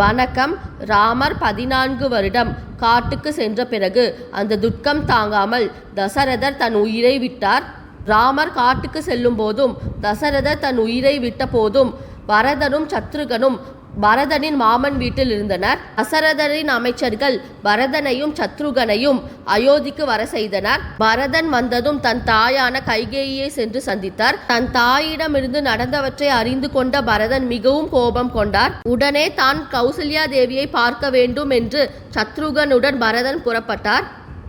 வணக்கம். ராமர் பதினான்கு வருடம். காட்டுக்கு சென்ற பிறகு அந்த துக்கம் தாங்காமல் தசரதர் தன் உயிரை விட்டார். ராமர் காட்டுக்கு செல்லும் போதும் தசரதர் தன் உயிரை விட்ட போதும் வரதனும் சத்ருகனும் பரதனின் மாமன் வீட்டில் இருந்தனர். அசரதரின் அமைச்சர்கள் பரதனையும் சத்ருகனையும் அயோத்திக்கு வர செய்தனர். பரதன் வந்ததும் தன் தாயான கைகேயியை சென்று சந்தித்தார். தன் தாயிடமிருந்து நடந்தவற்றை அறிந்து கொண்ட பரதன் மிகவும் கோபம் கொண்டார். உடனே தான் கௌசல்யா தேவியை பார்க்க வேண்டும் என்று சத்ருகனுடன் பரதன் புறப்பட்டார்.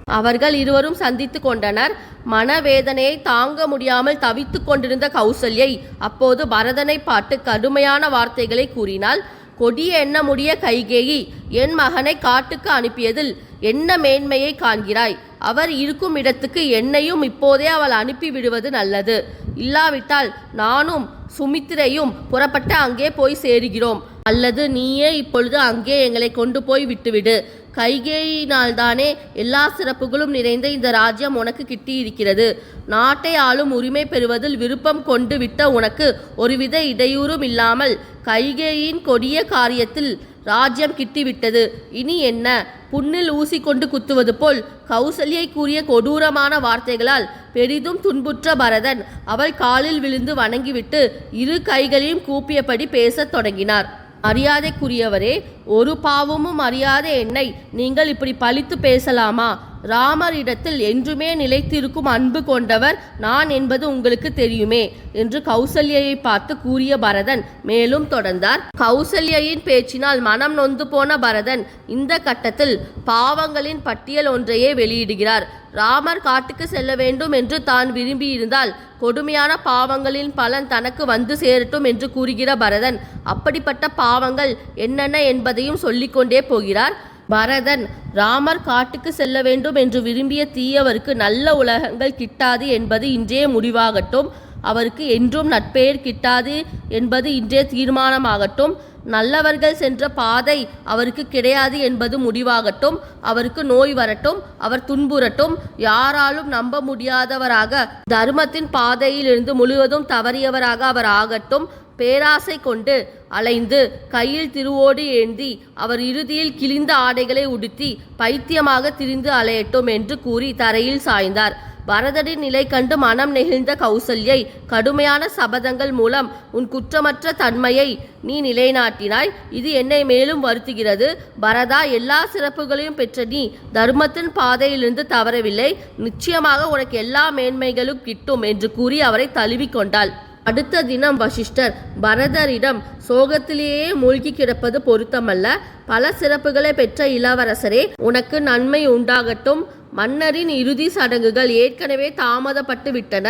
அவர்கள் இருவரும் சந்தித்து கொண்டனர். மனவேதனையை தாங்க முடியாமல் தவித்துக் கொண்டிருந்த கௌசல்யை அப்போது பரதனை பார்த்து கடுமையான வார்த்தைகளை கூறினாள். கொடிய எண்ணமுடைய கைகேயி என் மகனை காட்டுக்கு அனுப்பியதில் என்ன மேன்மையை காண்கிறாய்? அவர் இருக்கும் இடத்துக்கு என்னையும் இப்போதே அவள் அனுப்பி விடுவது நல்லது. இல்லாவிட்டால் நானும் சுமித்திரையும் புறப்பட்டு அங்கே போய் சேருகிறோம். அல்லது நீயே இப்பொழுது அங்கே எங்களை கொண்டு போய் விட்டுவிடு. கைகேயினால்தானே எல்லா சிறப்புகளும் நிறைந்த இந்த ராஜ்யம் உனக்கு கிட்டியிருக்கிறது. நாட்டை ஆளும் உரிமை பெறுவதில் விருப்பம் கொண்டு விட்ட உனக்கு ஒருவித இடையூறும் இல்லாமல் கைகேயின் கொடிய காரியத்தில் ராஜ்யம் கிட்டிவிட்டது. இனி என்ன? புண்ணில் ஊசி கொண்டு குத்துவது போல் கௌசல்யை கூறிய கொடூரமான வார்த்தைகளால் பெரிதும் துன்புற்ற பரதன் அவள் காலில் விழுந்து வணங்கிவிட்டு இரு கைகளையும் கூப்பியபடி பேசத் தொடங்கினார். மரியாதைக்குரியவரே ஒரு பாவமும் அறியாத என்னை நீங்கள் இப்படி பழித்து பேசலாமா? ராமரிடத்தில் என்றுமே நிலைத்திருக்கும் அன்பு கொண்டவர் நான் என்பது உங்களுக்கு தெரியுமே என்று கௌசல்யை பார்த்து கூறிய பரதன் மேலும் தொடர்ந்தார். கௌசல்யின் பேச்சினால் மனம் நொந்து போன பரதன் இந்த கட்டத்தில் பாவங்களின் பட்டியல் ஒன்றையே வெளியிடுகிறார். ராமர் காட்டுக்கு செல்ல வேண்டும் என்று தான் விரும்பியிருந்தால் கொடுமையான பாவங்களின் பலன் தனக்கு வந்து சேரட்டும் என்று கூறுகிற பரதன் அப்படிப்பட்ட பாவங்கள் என்னென்ன என்பதையும் சொல்லிக்கொண்டே போகிறார். பரதன் ராமர் காட்டுக்கு செல்ல வேண்டும் என்று விரும்பிய தீயவருக்கு நல்ல உலகங்கள் கிட்டாது என்பது இன்றைய முடிவாகட்டும். அவருக்கு என்றும் நட்பெயர் கிட்டாது என்பது இன்றைய தீர்மானமாகட்டும். நல்லவர்கள் சென்ற பாதை அவருக்கு கிடையாது என்பது முடிவாகட்டும். அவருக்கு நோய் வரட்டும் அவர் துன்புறட்டும். யாராலும் நம்ப முடியாதவராக தர்மத்தின் பாதையிலிருந்து முழுவதும் தவறியவராக அவர் ஆகட்டும். பேராசை கொண்டு அலைந்து கையில் திருவோடு ஏந்தி அவர் இறுதியில் கிழிந்த ஆடைகளை உடுத்தி பைத்தியமாக திரிந்து அலையட்டும் என்று கூறி தரையில் சாய்ந்தார். பரதரின் நிலை கண்டு மனம் நெகிழ்ந்த கௌசல்யை கடுமையான சபதங்கள் மூலம் உன் குற்றமற்ற தன்மையை நீ நிலைநாட்டினாய். இது என்னை மேலும் வருத்துகிறது. பரதா எல்லா சிறப்புகளையும் பெற்ற நீ தர்மத்தின் பாதையிலிருந்து தவறவில்லை. நிச்சயமாக உனக்கு எல்லா மேன்மைகளும் கிட்டும் என்று கூறி அவரை தழுவிக்கொண்டாள் அடுத்த தினம் வசிஷ்டர் பரதரிடம் சோகத்திலேயே மூழ்கி கிடப்பது பொருத்தமல்ல. பல சிறப்புகளை பெற்ற இளவரசரே உனக்கு நன்மை உண்டாகட்டும். மன்னரின் இறுதி சடங்குகள் ஏற்கனவே தாமதப்பட்டு விட்டன.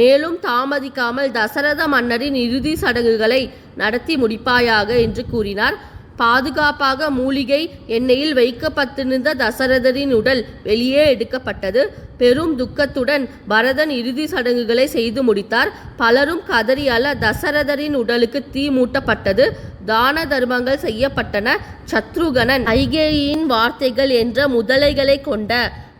மேலும் தாமதிக்காமல் தசரத மன்னரின் இறுதி சடங்குகளை நடத்தி முடிப்பாயாக என்று கூறினார். பாதுகாப்பாக மூலிகை எண்ணெயில் வைக்கப்பட்டிருந்த தசரதரின் உடல் வெளியே எடுக்கப்பட்டது. பெரும் துக்கத்துடன் பரதன் இறுதி சடங்குகளை செய்து முடித்தார். பலரும் கதறியால தசரதரின் உடலுக்கு தீ மூட்டப்பட்டது. தான தர்மங்கள் செய்யப்பட்டன. சத்ருகணன் ஐகேயின் வார்த்தைகள் என்ற முதலைகளை கொண்ட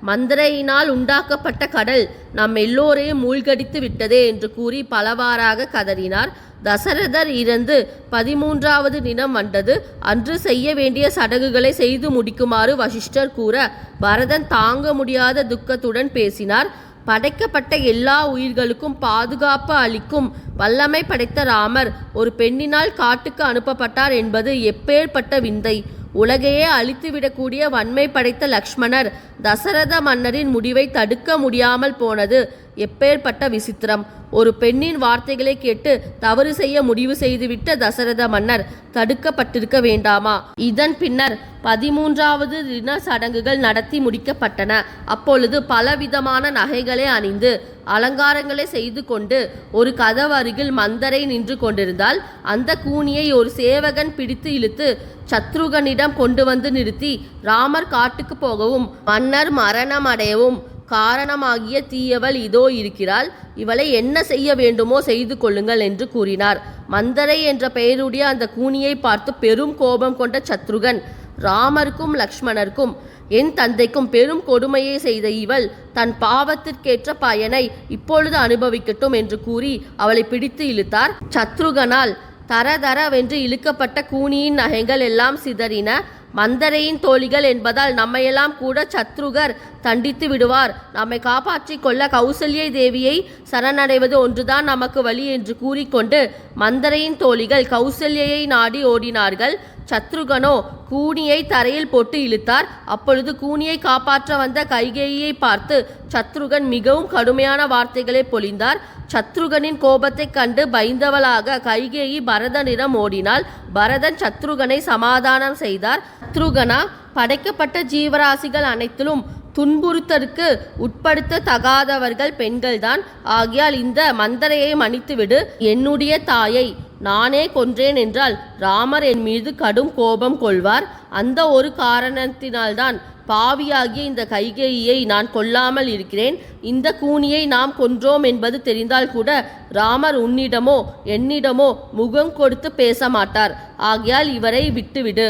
மந்திரையினால் உண்டாக்கப்பட்ட கடல் நம் எல்லோரையும் மூழ்கடித்து விட்டதே என்று கூறி பலவாறாக கதறினார். தசரதர் இறந்து பதிமூன்றாவது தினம் வந்தது. அன்று செய்ய வேண்டிய சடங்குகளை செய்து முடிக்குமாறு வசிஷ்டர் கூற பரதன் தாங்க முடியாத துக்கத்துடன் பேசினார். படைக்கப்பட்ட எல்லா உயிர்களுக்கும் பாதுகாப்பு அளிக்கும் வல்லமை படைத்த ராமர் ஒரு பெண்ணினால் காட்டுக்கு அனுப்பப்பட்டார் என்பது எப்பேற்பட்ட விந்தை. உலகையே அழித்துவிடக்கூடிய வன்மை படைத்த லக்ஷ்மணர் தசரத மன்னரின் முடிவை தடுக்க முடியாமல் போனது. எப்பேற்பட்ட விசித்திரம். ஒரு பெண்ணின் வார்த்தைகளை கேட்டு தவறு செய்ய முடிவு செய்துவிட்ட தசரத மன்னர் தடுக்கப்பட்டிருக்க வேண்டாமா? இதன் பின்னர் பதிமூன்றாவது தின சடங்குகள் நடத்தி முடிக்கப்பட்டன. அப்பொழுது பலவிதமான நகைகளை அணிந்து அலங்காரங்களை செய்து கொண்டு ஒரு கதவு அருகில் மந்தரை நின்று கொண்டிருந்தால் அந்த கூனியை ஒரு சேவகன் பிடித்து இழுத்து சத்ருகனிடம் கொண்டு வந்து நிறுத்தி ராமர் காட்டுக்கு போகவும் மன்னர் மரணம் அடையவும் காரணமாகிய தீயவள் இதோ இருக்கிறாள். இவளை என்ன செய்ய வேண்டுமோ செய்து கொள்ளுங்கள் என்று கூறினார். மந்தரை என்ற பெயருடைய அந்த கூனியை பார்த்து பெரும் கோபம் கொண்ட சத்ருகன் ராமருக்கும் லக்ஷ்மணருக்கும் என் தந்தைக்கும் பெரும் கொடுமையை செய்த இவள் தன் பாவத்திற்கேற்ற பயனை இப்பொழுது அனுபவிக்கட்டும் என்று கூறி அவளை பிடித்து இழுத்தார். சத்ருகனால் தர தரவென்று இழுக்கப்பட்ட கூனியின் நகைகள் எல்லாம் சிதறின. மந்தரையின் தோழிகள் என்பதால் நம்மையெல்லாம் கூட சத்ருகர் தண்டித்து விடுவார். நம்மை காப்பாற்றிக் கொள்ள கௌசல்யை தேவியை சரணடைவது ஒன்றுதான் நமக்கு வழி என்று கூறிக்கொண்டு மந்தரையின் தோழிகள் கௌசல்யை நாடி ஓடினார்கள். சத்ருகனோ கூனியை தரையில் போட்டு இழுத்தார். அப்பொழுது கூனியை காப்பாற்ற வந்த கைகேயியை பார்த்து சத்ருகன் மிகவும் கடுமையான வார்த்தைகளை பொழிந்தார். சத்ருகனின் கோபத்தைக் கண்டு பயந்தவளாக கைகேயி பரதனிடம் ஓடினாள். பரதன் சத்ருகனை சமாதானம் செய்தார். சத்ருகனா படைக்கப்பட்ட ஜீவராசிகள் அனைத்திலும் துன்புறுத்தற்கு உட்படுத்த தகாதவர்கள் பெண்கள்தான். ஆகியால் இந்த மந்தரையை மன்னித்துவிடு. என்னுடைய தாயை நானே கொன்றேன் என்றால் ராமர் என் மீது கடும் கோபம் கொள்வார். அந்த ஒரு காரணத்தினால்தான் பாவியாகிய இந்த கைகேயியை நான் கொல்லாமல் இருக்கிறேன். இந்த கூனியை நாம் கொன்றோம் என்பது தெரிந்தால் கூட ராமர் உன்னிடமோ என்னிடமோ முகம் கொடுத்து பேச மாட்டார் ஆகையால் இவரை விட்டுவிடு.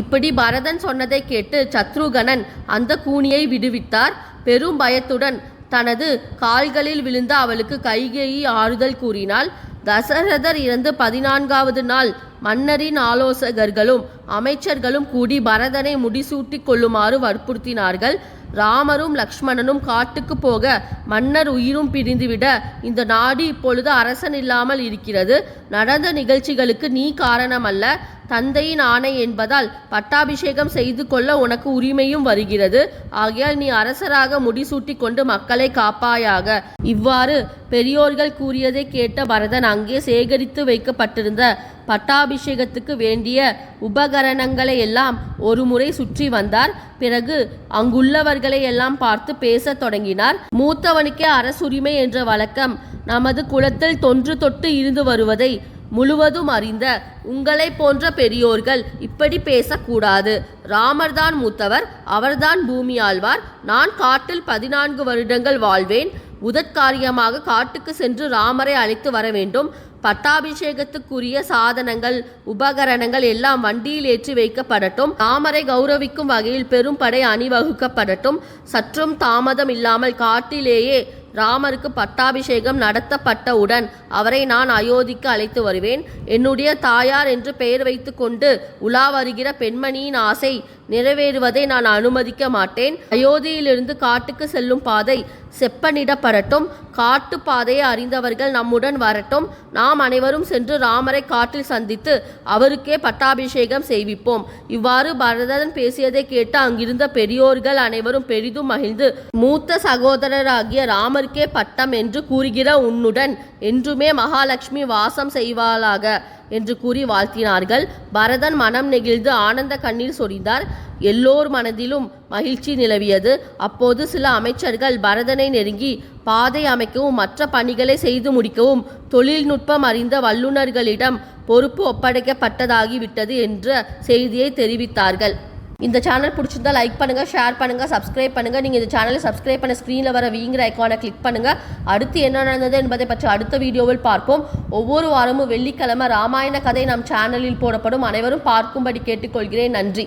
இப்படி பரதன் சொன்னதை கேட்டு சத்ருகனன் அந்த கூனியை விடுவித்தார். பெரும் பயத்துடன் தனது கால்களில் விழுந்த அவளுக்கு கைகேயி ஆறுதல் கூறினாள். தசரதர் இறந்து பதினான்காவது நாள் மன்னரின் ஆலோசகர்களும் அமைச்சர்களும் கூடி பரதனை முடிசூட்டிக் கொள்ளுமாறு வற்புறுத்தினார்கள். ராமரும் லக்ஷ்மணனும் காட்டுக்கு போக மன்னர் உயிரும் பிரிந்துவிட இந்த நாடு இப்பொழுது அரசன் இல்லாமல் இருக்கிறது. நடந்த நிகழ்ச்சிகளுக்கு நீ காரணமல்ல. தந்தையின் ஆணை என்பதால் பட்டாபிஷேகம் செய்து கொள்ள உனக்கு உரிமையும் வருகிறது. ஆகையால் நீ அரசராக முடிசூட்டி கொண்டு மக்களை காப்பாயாக. இவ்வாறு பெரியோர்கள் கூறியதை கேட்ட பரதன் அங்கே சேகரித்து வைக்கப்பட்டிருந்த பட்டாபிஷேகத்துக்கு வேண்டிய உபகரணங்களை எல்லாம் ஒரு முறை சுற்றி வந்தார். பிறகு அங்குள்ளவர்களை எல்லாம் பார்த்து பேசத் தொடங்கினார். மூத்தவனுக்கே அரசுரிமை என்ற வழக்கம் நமது குலத்தில் தொன்று தொட்டு இருந்து வருவதை முழுவதும் அறிந்த உங்களை போன்ற பெரியோர்கள் இப்படி பேசக்கூடாது. ராமர்தான் மூத்தவர் அவர்தான் பூமி ஆழ்வார். நான் காட்டில் பதினான்கு வருடங்கள் வாழ்வேன். உதற்காரியமாக காட்டுக்கு சென்று ராமரை அழைத்து வர வேண்டும். பட்டாபிஷேகத்துக்குரிய சாதனங்கள் உபகரணங்கள் எல்லாம் வண்டியில் ஏற்றி வைக்கப்படட்டும். ராமரை கௌரவிக்கும் வகையில் பெரும் படை அணிவகுக்கப்படட்டும். சற்றும் தாமதம் இல்லாமல் காட்டிலேயே ராமருக்கு பட்டாபிஷேகம் நடத்தப்பட்டவுடன் அவரை நான் அயோத்திக்கு அழைத்து வருவேன். என்னுடைய தாயார் என்று பெயர் வைத்துக்கொண்டு உலா வருகிற பெண்மணியின் ஆசை நிறைவேறுவதை நான் அனுமதிக்க மாட்டேன். அயோத்தியிலிருந்து காட்டுக்கு செல்லும் பாதை செப்பனிடப்படட்டும். காட்டு பாதையை அறிந்தவர்கள் நம்முடன் வரட்டும். நாம் அனைவரும் சென்று ராமரை காட்டில் சந்தித்து அவருக்கே பட்டாபிஷேகம் செய்விப்போம். இவ்வாறு பரதன் பேசியதை கேட்டு அங்கிருந்த பெரியோர்கள் அனைவரும் பெரிதும் மகிழ்ந்து மூத்த சகோதரராகிய ராமருக்கே பட்டம் என்று கூறுகிற உன்னுடன் என்றுமே மகாலட்சுமி வாசம் செய்வாளாக என்று கூறி வாழ்த்தினார்கள். பரதன் மனம் நெகிழ்ந்து ஆனந்த கண்ணீர் சொரிந்தார். எல்லோர் மனதிலும் மகிழ்ச்சி நிலவியது. அப்போது சில அமைச்சர்கள் பரதனை நெருங்கி பாதை அமைக்கவும் மற்ற பணிகளை செய்து முடிக்கவும் தொழில்நுட்பம் அறிந்த வல்லுநர்களிடம் பொறுப்பு ஒப்படைக்கப்பட்டதாகிவிட்டது என்ற செய்தியை தெரிவித்தார்கள். இந்த சேனல் பிடிச்சிருந்தா லைக் பண்ணுங்க ஷேர் பண்ணுங்க சப்ஸ்கிரைப் பண்ணுங்க. நீங்க இந்த சேனலை சப்ஸ்கிரைப் பண்ண ஸ்க்ரீனில் வர வீங்கிற ஐக்கானை கிளிக் பண்ணுங்க. அடுத்து என்ன நடந்தது என்பதை பற்றி அடுத்த வீடியோவில் பார்ப்போம். ஒவ்வொரு வாரமும் வெள்ளிக்கிழமை ராமாயண கதை நம் சேனலில் போடப்படும். அனைவரும் பார்க்கும்படி கேட்டுக்கொள்கிறேன். நன்றி.